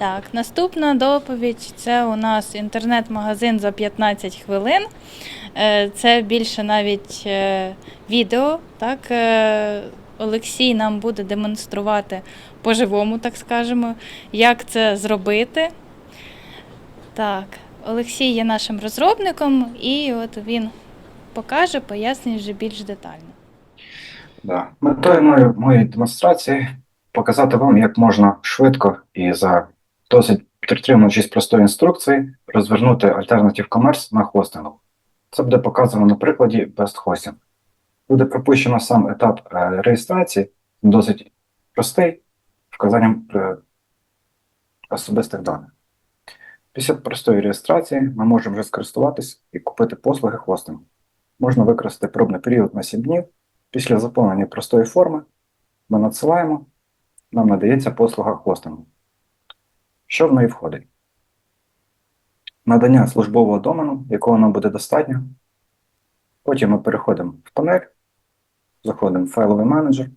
Так, наступна доповідь це у нас інтернет-магазин за 15 хвилин. Е, Це більше навіть е, відео. Так, Е, Олексій нам буде демонструвати по-живому, так скажемо, як це зробити. Так, Олексій є нашим розробником, і от він покаже, пояснить вже більш детально. Да. Метою моєї демонстрації показати вам, як можна швидко і за досить притримуючись простої інструкції розвернути Alternative Commerce на хостингу. Це буде показано на прикладі Best Hosting. Буде пропущено сам етап е, реєстрації, досить простий, вказанням е, особистих даних. Після простої реєстрації ми можемо вже скористуватись і купити послуги хостингу. Можна використати пробний період на 7 днів. Після заповнення простої форми ми надсилаємо, нам надається послуга хостингу. Що в неї входить? Надання службового домену, якого нам буде достатньо. Потім ми переходимо в панель, заходимо в файловий менеджер.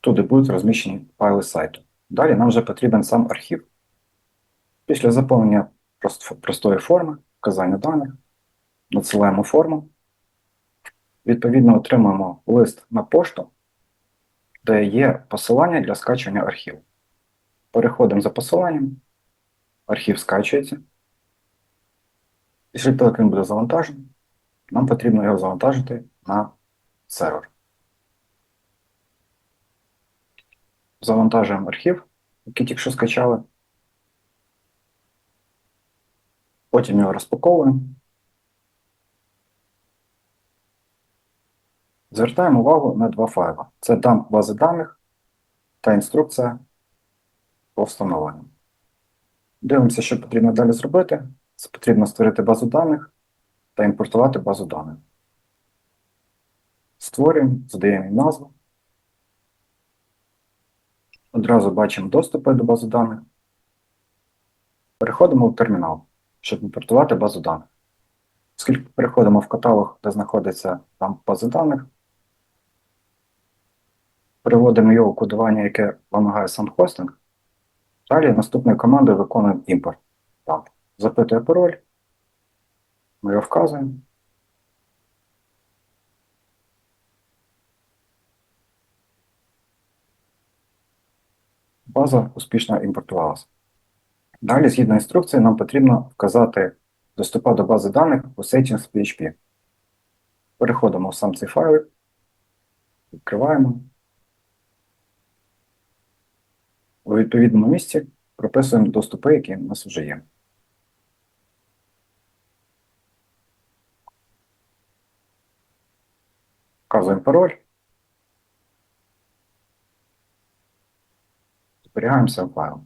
Туди будуть розміщені файли сайту. Далі нам вже потрібен сам архів. Після заповнення прост- простої форми, вказання даних, надсилаємо форму. Відповідно, отримуємо лист на пошту, де є посилання для скачування архіву. Переходимо за посиланням, архів скачується. Після того, як він буде завантажений, нам потрібно його завантажити на сервер. Завантажуємо архів, який тільки що скачали. Потім його розпаковуємо. Звертаємо увагу на два файли. Це дамп бази даних та інструкція по встановленню. Дивимося, що потрібно далі зробити. Це потрібно створити базу даних та імпортувати базу даних. Створюємо, задаємо їм назву. Одразу бачимо доступи до бази даних. Переходимо в термінал, щоб імпортувати базу даних. Оскільки переходимо в каталог, де знаходиться там база даних, переводимо його в кодування, яке вимагає сам хостинг. Далі наступною командою виконуємо імпорт. Так. Запитує пароль. Ми його вказуємо. База успішно імпортувалася. Далі, згідно інструкції, нам потрібно вказати доступа до бази даних у settings PHP. Переходимо в сам цей файл, відкриваємо. У відповідному місці прописуємо доступи, які в нас вже є. Вказуємо пароль. Зберігаємося в файл.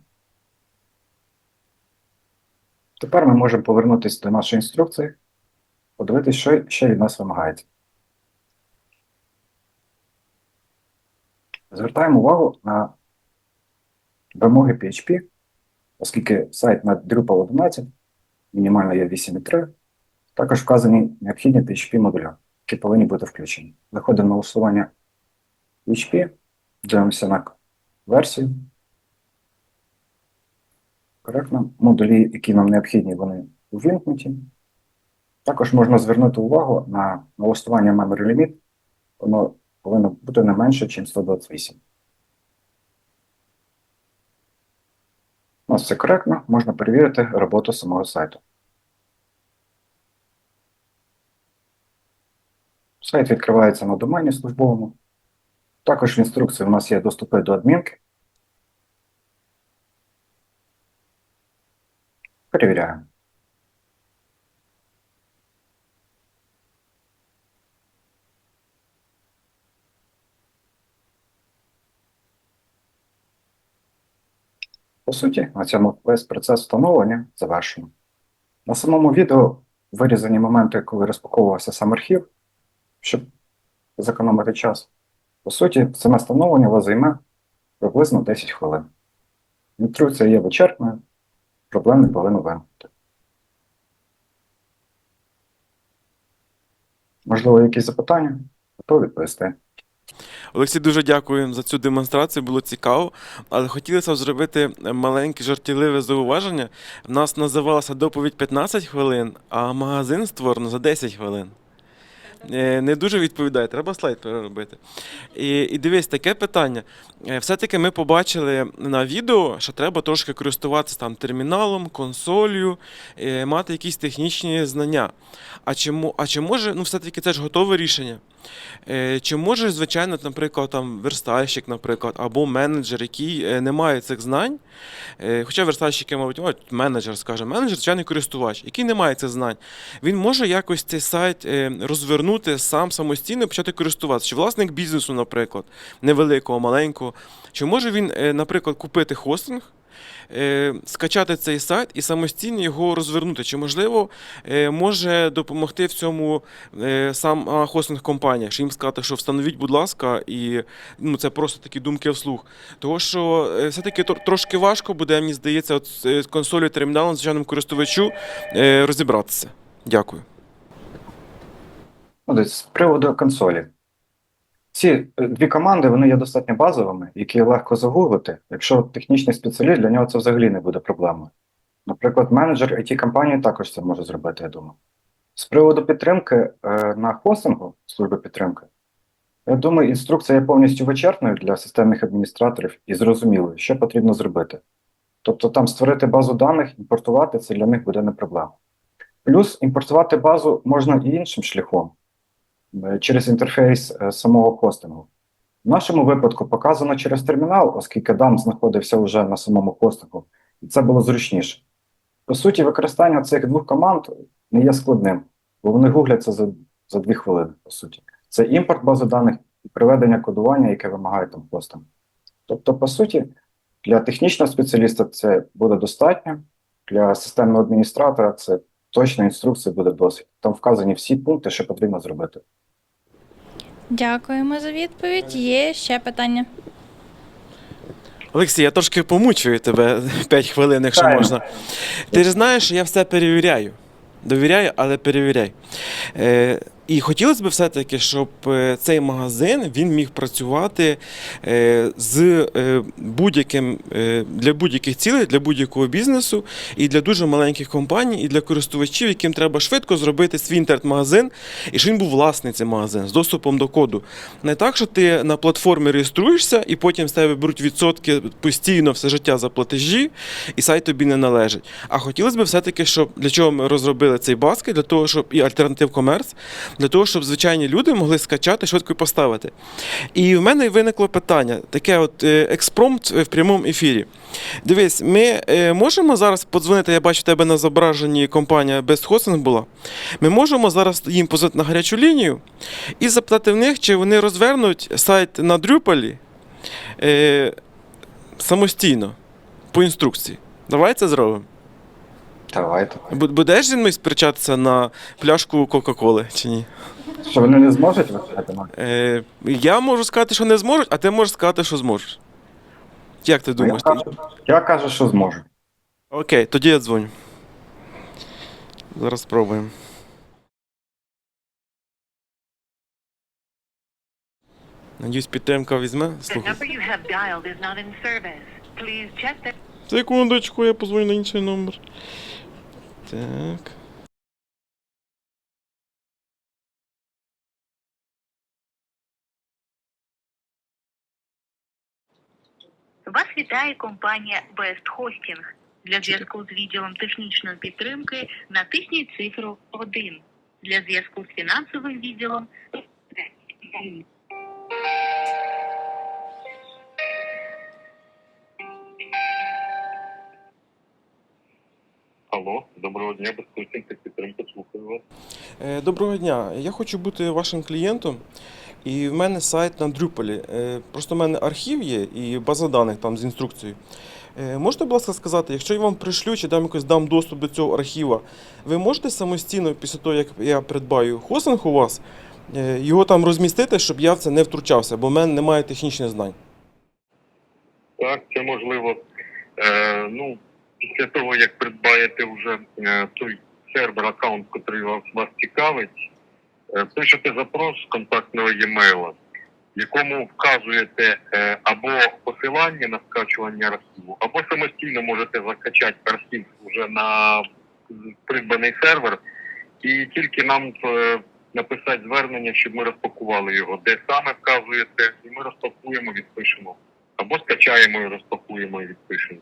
Тепер ми можемо повернутися до нашої інструкції, подивитися, що ще від нас вимагається. Звертаємо увагу на вимоги PHP, оскільки сайт на Drupal 11, мінімально є 8.3, також вказані необхідні PHP модуля, які повинні бути включені. Заходимо на усування PHP, дивимося на версію. Коректно. Модулі, які нам необхідні, вони увімкнуті. Також можна звернути увагу на налаштування Memory Limit. Воно повинно бути не менше, ніж 128. Нас все коректно, можна перевірити роботу самого сайту. Сайт відкривається на домені службовому. Також в інструкції у нас є доступи до адмінки. Перевіряємо. По суті, на цьому весь процес встановлення завершено. На самому відео вирізані моменти, коли розпаковувався сам архів, щоб зекономити час. По суті, саме встановлення вас займе приблизно 10 хвилин. Інструкція є вичерпною, проблем не повинно виникнути. Можливо, якісь запитання? Готові відповісти. Олексій, дуже дякую за цю демонстрацію, було цікаво. Але хотілося б зробити маленьке жартівливе зауваження. В нас називалася доповідь 15 хвилин, а магазин створено за 10 хвилин. Е, Не дуже відповідає, треба слайд переробити. І, і дивись, таке питання. Е, Все-таки ми побачили на відео, що треба трошки користуватися там терміналом, консолью, е, мати якісь технічні знання. А чи, а чи може, ну все-таки це ж готове рішення. Е, Чи може, звичайно, наприклад, там верстальщик, наприклад, або менеджер, який е, не має цих знань, е, хоча верстальщики, мабуть, от менеджер, скаже, менеджер, звичайний користувач, який не має цих знань, він може якось цей сайт розвернути сам самостійно і почати користуватися. Чи власник бізнесу, наприклад, невеликого, маленького, чи може він, наприклад, купити хостинг? Е, Скачати цей сайт і самостійно його розвернути. Чи можливо е, може допомогти в цьому е, сам хостинг компанія, що їм сказати, що встановіть, будь ласка, і ну це просто такі думки вслух. Тому що все-таки трошки важко буде, мені здається, от з з консолью терміналом звичайному користувачу розібратися. Дякую. Ну, з приводу консолі. Ці е, дві команди вони є достатньо базовими, які легко загуглити. Якщо технічний спеціаліст, для нього це взагалі не буде проблемою. Наприклад, менеджер it компанії також це може зробити, я думаю. З приводу підтримки е, на хостингу, служби підтримки, я думаю, інструкція є повністю вичерпною для системних адміністраторів і зрозумілою, що потрібно зробити. Тобто там створити базу даних, імпортувати це для них буде не проблема. Плюс імпортувати базу можна і іншим шляхом через інтерфейс е, самого хостингу. В нашому випадку показано через термінал, оскільки дам знаходився вже на самому хостингу, і це було зручніше. По суті, використання цих двох команд не є складним, бо вони гугляться за, за дві хвилини, по суті. Це імпорт бази даних і приведення кодування, яке вимагає там хостинг. Тобто, по суті, для технічного спеціаліста це буде достатньо, для системного адміністратора це точна інструкція буде досить. Там вказані всі пункти, що потрібно зробити. Дякуємо за відповідь. Є ще питання. Олексій, я трошки помучую тебе 5 хвилин, якщо можна. Ти ж знаєш, що я все перевіряю. Довіряю, але перевіряй. Е, і хотілося б все-таки, щоб е, цей магазин він міг працювати е, з е, будь-яким для будь-яких цілей, для будь-якого бізнесу, і для дуже маленьких компаній, і для користувачів, яким треба швидко зробити свій інтернет-магазин, і щоб він був власний цей магазин з доступом до коду. Не так, що ти на платформі реєструєшся, і потім з тебе беруть відсотки постійно все життя за платежі, і сайт тобі не належить. А хотілося б все-таки, щоб для чого ми розробили цей баскет, для того, щоб і альтернатив комерс, для того, щоб звичайні люди могли скачати швидко і поставити. І в мене виникло питання: таке от е, експромт в прямому ефірі. Дивись, ми е, можемо зараз подзвонити, я бачу в тебе на зображенні компанія Hosting була. Ми можемо зараз їм позвонити на гарячу лінію і запитати в них, чи вони розвернуть сайт на е, самостійно по інструкції. Давай це зробимо. Давайте. Бу- Будеш зі мною сперечатися на пляшку Кока-Коли чи ні? Що вони не зможуть виходити на Е, я можу сказати, що не зможуть, а ти можеш сказати, що зможеш. Як ти я думаєш? кажу, я кажу, що зможу. Окей, тоді я дзвоню. Зараз спробуємо. Надіюсь, підтримка візьме. The Слухай. number you have dialed is not in service. Please check the Секундочку, я позвоню на інший номер. Так. Вас вітає компанія Best Hosting. Для зв'язку з відділом технічної підтримки натисніть цифру 1. Для зв'язку з фінансовим відділом Алло, доброго дня, безкоштовна підтримка, слухаю вас. Е, Доброго дня. Я хочу бути вашим клієнтом. І в мене сайт на Drupal. Е, Просто в мене архів є і база даних там з інструкцією. Е, Можете, будь ласка, сказати, якщо я вам пришлю чи дам якось дам доступ до цього архіва, ви можете самостійно, після того, як я придбаю хостинг у вас, його там розмістити, щоб я в це не втручався, бо в мене немає технічних знань. Так, це можливо. Е, ну, після того, як придбаєте вже е, той сервер аккаунт, який вас, вас цікавить, е, пишете запрос з контактного e-mail. в якому вказуєте е, або посилання на скачування архіву, або самостійно можете закачати архів вже на придбаний сервер, і тільки нам написати звернення, щоб ми розпакували його, де саме вказуєте, і ми розпакуємо, відпишемо. Або скачаємо і розпакуємо і відпишемо.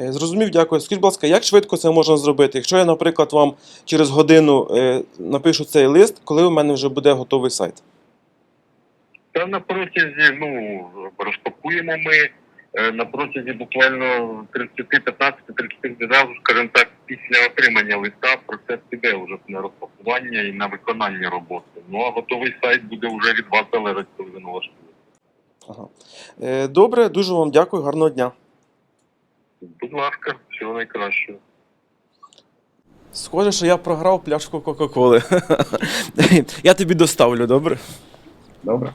Е, Зрозумів, дякую. Скажіть, будь ласка, як швидко це можна зробити? Якщо я, наприклад, вам через годину е, напишу цей лист, коли у мене вже буде готовий сайт? Та на протязі, ну, розпакуємо ми е, на протязі буквально 30, 15, 30 відразу, скажімо так, після отримання листа процес піде вже на розпакування і на виконання роботи. Ну а готовий сайт буде вже від вас залежати, коли ви налаштуєте. Ага. Добре, дуже вам дякую, гарного дня. Будь ласка, всього найкращого. Схоже, що я програв пляшку Кока-Коли. я тобі доставлю, добре? Добре?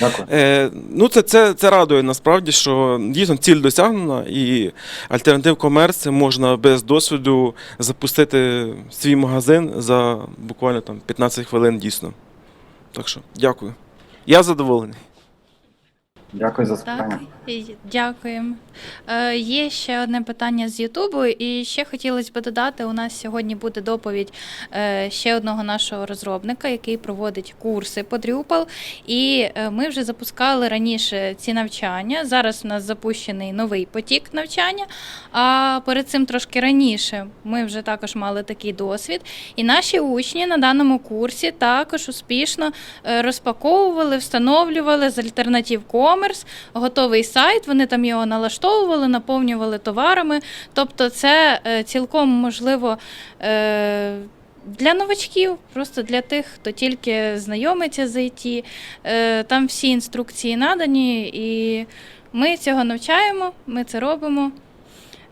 Дякую. Е, ну, це, це, це радує насправді, що дійсно ціль досягнена, і альтернатив комерс можна без досвіду запустити свій магазин за буквально там 15 хвилин дійсно. Так що, дякую. Я задоволений. Дякую за запитання. дякуємо. Е, є ще одне питання з Ютубу, і ще хотілося б додати: у нас сьогодні буде доповідь е, ще одного нашого розробника, який проводить курси по Drupal. І е, ми вже запускали раніше ці навчання. Зараз у нас запущений новий потік навчання. А перед цим трошки раніше ми вже також мали такий досвід. І наші учні на даному курсі також успішно е, розпаковували, встановлювали з альтернатив Commerce готовий сайт. Вони там його налаштовували, наповнювали товарами. Тобто, це е, цілком можливо. е, Для новачків, просто для тих, хто тільки знайомиться з IT, Е, там всі інструкції надані, і ми цього навчаємо, ми це робимо.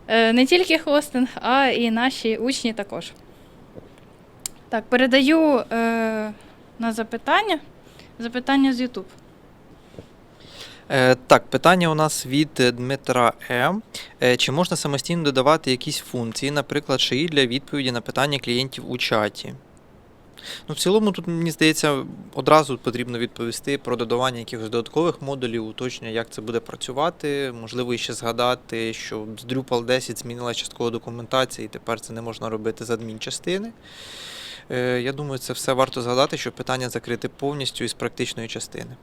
Не тільки хостинг, а і наші учні також. Так, передаю на запитання. Запитання з YouTube. Е, так, питання у нас від е, Дмитра Е. Чи можна самостійно додавати якісь функції, наприклад, шиї для відповіді на питання клієнтів у чаті? Ну, в цілому, тут, мені здається, одразу потрібно відповісти про додавання якихось додаткових модулів, уточнення, як це буде працювати. Можливо, ще згадати, що з Drupal 10 змінила часткова документація, і тепер це не можна робити з адмінчастини. Е, Я думаю, це все варто згадати, щоб питання закрити повністю із практичної частини.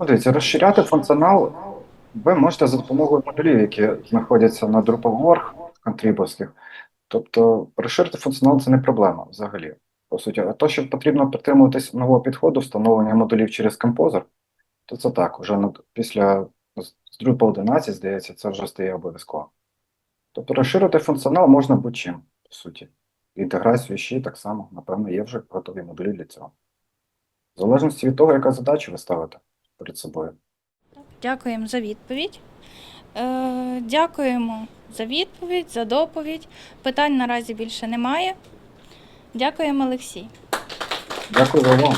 Дивіться, розширяти функціонал ви можете за допомогою модулів, які знаходяться на Drupal.org контрібовських. Тобто розширити функціонал це не проблема взагалі. По суті, а то, що потрібно притримуватись нового підходу встановлення модулів через композер, то це так, уже над- після Drupal 11, здається, це вже стає обов'язково. Тобто розширити функціонал можна будь-чим, по суті. Інтеграцію ще так само, напевно, є вже готові модулі для цього. В залежності від того, яка задача ви ставите перед собою. Дякуємо за відповідь. Е, дякуємо за відповідь, за доповідь. Питань наразі більше немає. Дякуємо, Олексій. Дякую увагу.